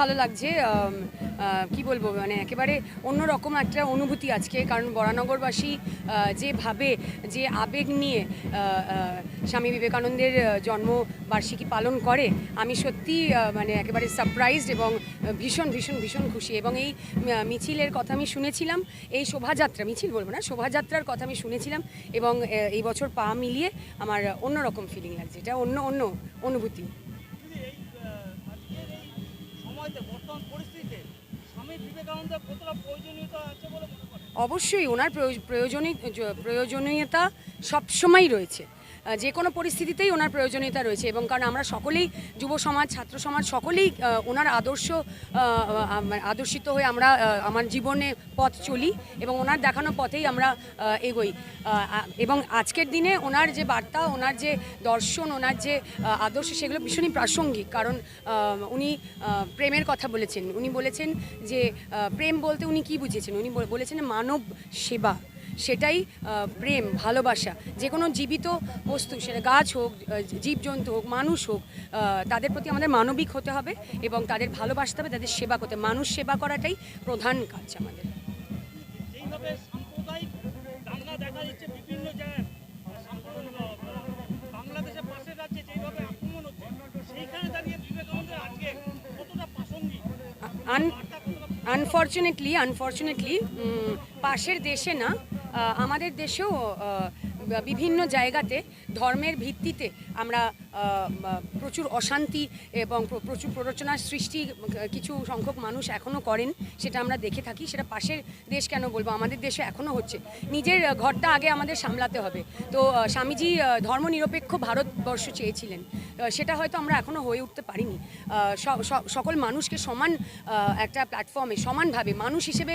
ভালো লাগছে কি বলব মানে একেবারে অন্যরকম একটা অনুভূতি আজকে। কারণ বরানগরবাসী যেভাবে যে আবেগ নিয়ে স্বামী বিবেকানন্দের জন্মবার্ষিকী পালন করে, আমি সত্যি মানে একেবারে সারপ্রাইজড এবং ভীষণ ভীষণ ভীষণ খুশি। এবং এই মিছিলের কথা আমি শুনেছিলাম, এই শোভাযাত্রা, মিছিল বলব না, শোভাযাত্রার কথা আমি শুনেছিলাম এবং এই বছর পা মিলিয়ে আমার অন্যরকম ফিলিং লাগছে। এটা অন্য অন্য অনুভূতি। বর্তমান পরিস্থিতিতে? স্বামী বিবেকানন্দের কতটা প্রয়োজনীয়তা আছে বলে অবশ্যই, ওনার প্রয়োজনীয় প্রয়োজনী, প্রয়োজনীয়তা সবসময়ই রয়েছে। যে কোনো পরিস্থিতিতেই ওনার প্রয়োজনীয়তা রয়েছে এবং কারণ আমরা সকলেই যুব সমাজ ছাত্র সমাজ সকলেই ওনার আদর্শ আহ, আদর্শিত হয়ে আমরা আমার জীবনে পথ চলি এবং ওনার দেখানো পথেই আমরা এগোই। এবং আজকের দিনে ওনার যে বার্তা ওনার যে দর্শন ওনার যে আদর্শ সেগুলো ভীষণই প্রাসঙ্গিক। কারণ উনি প্রেমের কথা বলেছেন। উনি বলেছেন যে প্রেম বলতে উনি কি বুঝেছেন? উনি বলেছেন মানব সেবা। সেটাই প্রেম ভালোবাসা যে কোনো জীবিত বস্তু সেটা গাছ হোক জীবজন্তু হোক মানুষ হোক তাদের প্রতি আমাদের মানবিক হতে হবে এবং তাদের ভালোবাসতে হবে তাদের সেবা করতে মানুষ সেবা করাটাই প্রধান কাজ আমাদের। যেইভাবে সাম্প্রদায়িক দাঙ্গা দেখা যাচ্ছে বিভিন্ন জায়গায় সাম্প্রদায়িক, আহ, বাংলাদেশের পাশের রাজ্যে যেইভাবে আক্রমণ হচ্ছে সেইখানে দাঁড়িয়ে বিবেকানন্দের আজকে কতটা প্রাসঙ্গিক? আন বার্তা কতটা আনফর্চুনেটলি আনফর্চুনেটলি পাশের দেশে না আমাদের দেশেও বিভিন্ন জায়গাতে ধর্মের ভিত্তিতে আমরা প্রচুর অশান্তি এবং প্রচুর প্ররোচনার সৃষ্টি কিছু সংখ্যক মানুষ এখনও করেন, সেটা আমরা দেখে থাকি। সেটা পাশের দেশ কেন বলব? আমাদের দেশে এখনও হচ্ছে। নিজের ঘরটা আগে আমাদের সামলাতে হবে। তো স্বামীজি ধর্মনিরপেক্ষ ভারতবর্ষ চেয়েছিলেন। সেটা হয়তো আমরা এখনও হয়ে উঠতে পারিনি। সকল মানুষকে সমান একটা প্ল্যাটফর্মে সমানভাবে মানুষ হিসেবে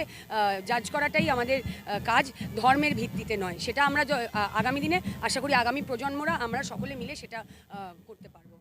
জাজ করাটাই আমাদের কাজ। ধর্মের ভিত্তিতে নয়। সেটা আমরা আগামী দিনে, আশা করি আগামী প্রজন্মরা আমরা সকলে মিলে সেটা করতে পারব।